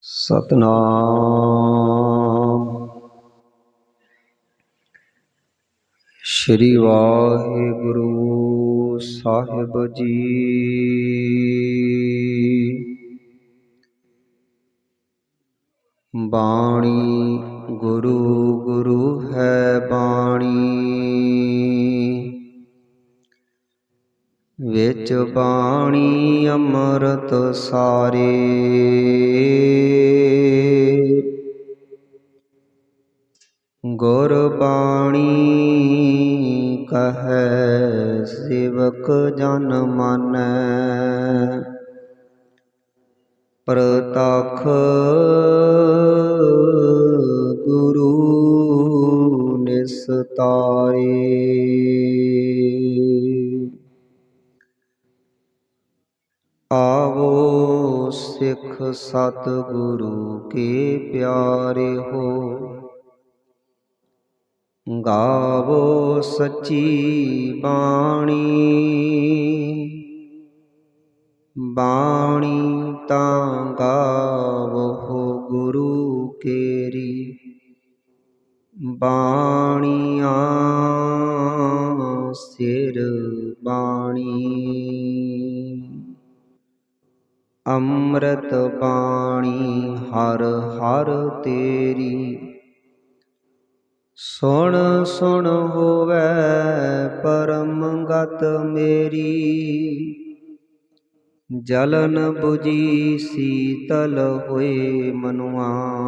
ਸਤਨਾਮ। ਸ਼੍ਰੀ ਵਾਹਿਗੁਰੂ ਸਾਹਿਬ ਜੀ। ਬਾਣੀ ਗੁਰੂ ਗੁਰੂ ਹੈ ਬਾਣੀ। ਵਿੱਚ ਬਾਣੀ ਅੰਮ੍ਰਿਤ ਸਾਰੇ। ਗੁਰ ਬਾਣੀ ਕਹੈ ਸੇਵਕ ਜਨ ਮਾਨੈ। ਪ੍ਰਤਖ ਸਿੱਖ ਸਤ ਗੁਰੂ ਕੇ ਪਿਆਰੇ ਹੋ। ਗਾਵੋ ਸੱਚੀ ਬਾਣੀ। ਬਾਣੀ ਤਾਂ ਗਾਵੋ ਗੁਰੂ ਕੇਰੀ। ਬਾਣੀਆਂ ਸਿਰ ਅੰਮ੍ਰਿਤ ਬਾਣੀ ਹਰ ਹਰ ਤੇਰੀ। ਸੁਣ ਸੁਣ ਹੋਵੇ ਪਰਮ ਗਤ ਮੇਰੀ। ਜਲਨ 부ਜੀ ਸੀਤਲ ਹੋਏ ਮਨੁਆ।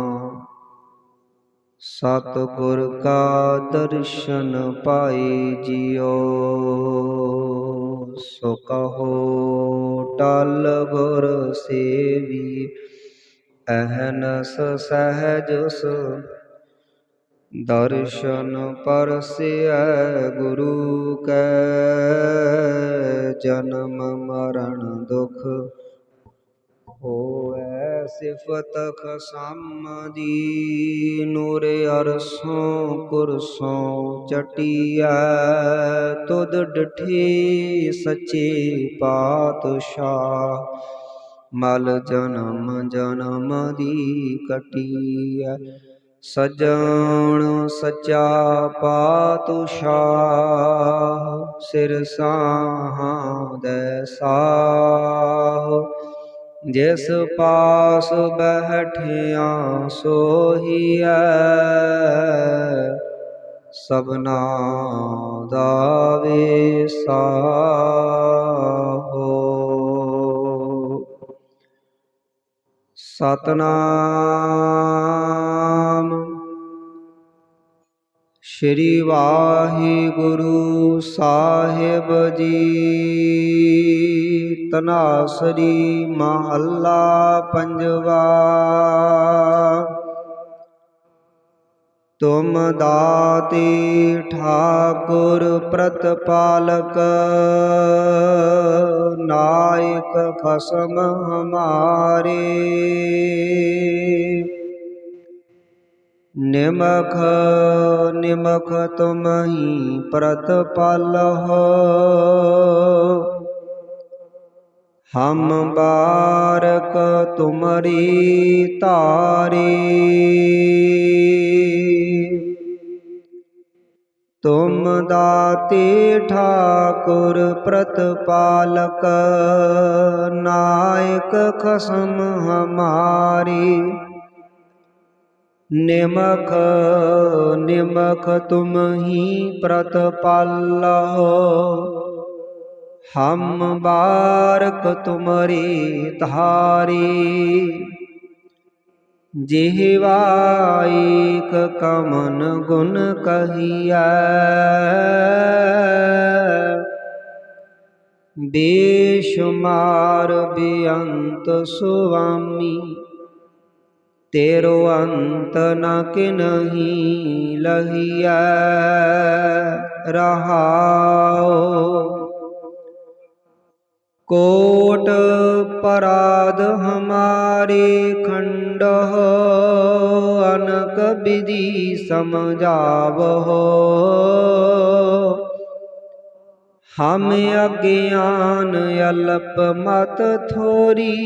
ਸਤ ਗੁਰ ਕਾ ਦਰਸ਼ਨ ਪਾਏ ਜਿਉ। ਸੋ ਕਹੋ ਟਲ ਗੁਰ ਸੇਵੀ, ਅਹਨਸ ਸਹਜਸ ਦਰਸ਼ਨ ਪਰਸਿਐ ਗੁਰੂ ਕੈ, ਜਨਮ ਮਰਨ ਦੁਖ ਹੋਐ। ਸਿਫਤ ਖਸਮ ਦੀ, ਨੂਰ ਅਰਸੋਂ ਕੁਰਸੋਂ ਚਟੀਐ। ਤੁਧ ਡਠੀ ਸੱਚੇ ਪਾਤਸ਼ਾਹ, ਮਲ ਜਨਮ ਜਨਮ ਦੀ ਕਟੀਐ। ਸਜਣ ਸਚਾ ਪਾਤਸ਼ਾਹ ਸਿਰ ਸਾਹਾਂ ਦੇ ਸਾਹ। ਜਿਸ ਪਾਸ ਬੈਠਿਆ ਸੋਹੀਐ ਸਭਨਾ ਦਾ ਵਿਸਾਹੋ ਸਤਨਾਮ ਸ਼੍ਰੀ ਵਾਹਿਗੁਰੂ ਸਾਹਿਬ ਜੀ। ਤਨਾਸਰੀ ਮਹੱਲਾ ਪੰਜਵਾ। ਤੁਮ ਦਾਤੇ ਠਾਕੁਰ ਪ੍ਰਤਪਾਲਕ ਨਾਇਕ ਖਸਮ ਹਮਾਰੇ। ਨਿਮਖ ਨਿਮਖ ਤੁਮ ਹੀ ਪ੍ਰਤਪਾਲਹੁ ਹਮ ਬਾਰਕ ਤੁਮਰੀ ਤਾਰੀ ਤੁਮ ਦਾਤੇ ਠਾਕੁਰ ਪ੍ਰਤਪਾਲਕ, ਨਾਇਕ ਖਸਮ ਹਮਾਰੀ। ਨਿਮਖ ਨਿਮਖ ਤੁਮ ਹੀ ਪ੍ਰਤਪਾਲਹੁ ਹਮ ਬਾਰਕ ਤੁਮਰੀ ਧਾਰੀ। ਜਿਹਵਾਇਕ ਕਮਨ ਗੁਣ ਕਹੀਐ। ਬੇਸ਼ੁਮਾਰ ਬੇਅੰਤ ਸੁਆਮੀ। ਤੇਰੋ ਅੰਤ ਨ ਕਿਨਹੀ ਲਹੀਐ, ਰਹਾਉ। ਕੋਟ ਪਰਾਧ ਹਮਾਰੇ ਖੰਡਹ, ਅਨਕ ਵਿਧੀ ਸਮਝਾਵਹੁ। ਹਮ ਅਗਿਆਨ ਅਲਪ ਮਤ ਥੋਰੀ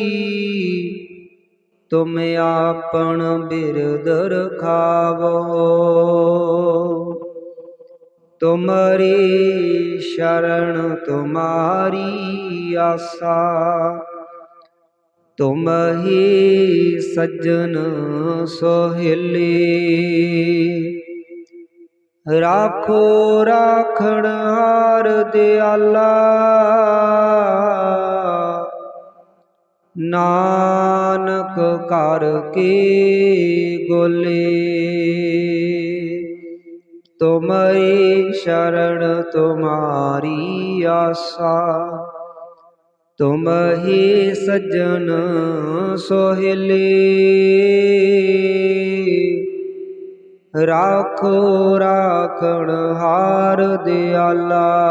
ਤੁਮ ਆਪਣ ਬਿਰਦ ਰਖਾਵੋ। ਤੁਮਰੀ ਸ਼ਰਨ ਤੁਮਾਰੀ ਆਸਾ। ਤੁਮ ਹੀ ਸੱਜਣ ਸੋਹਿਲੀ। ਰਾਖੋ ਰਾਖਣ ਹਾਰ ਦਿਆਲਾ। ਨਾਨਕ ਕਰ ਕੀ ਗੋਲੇ? ਤੁਮਰੀ ਸ਼ਰਨ ਤੁਮਾਰੀ ਆਸਾ। ਤੁਮ ਹੀ ਸੱਜਣ ਸੋਹਿਲੀ। ਰਾਖੋ ਰਾਖਣ ਹਾਰ ਦਿਆਲਾ।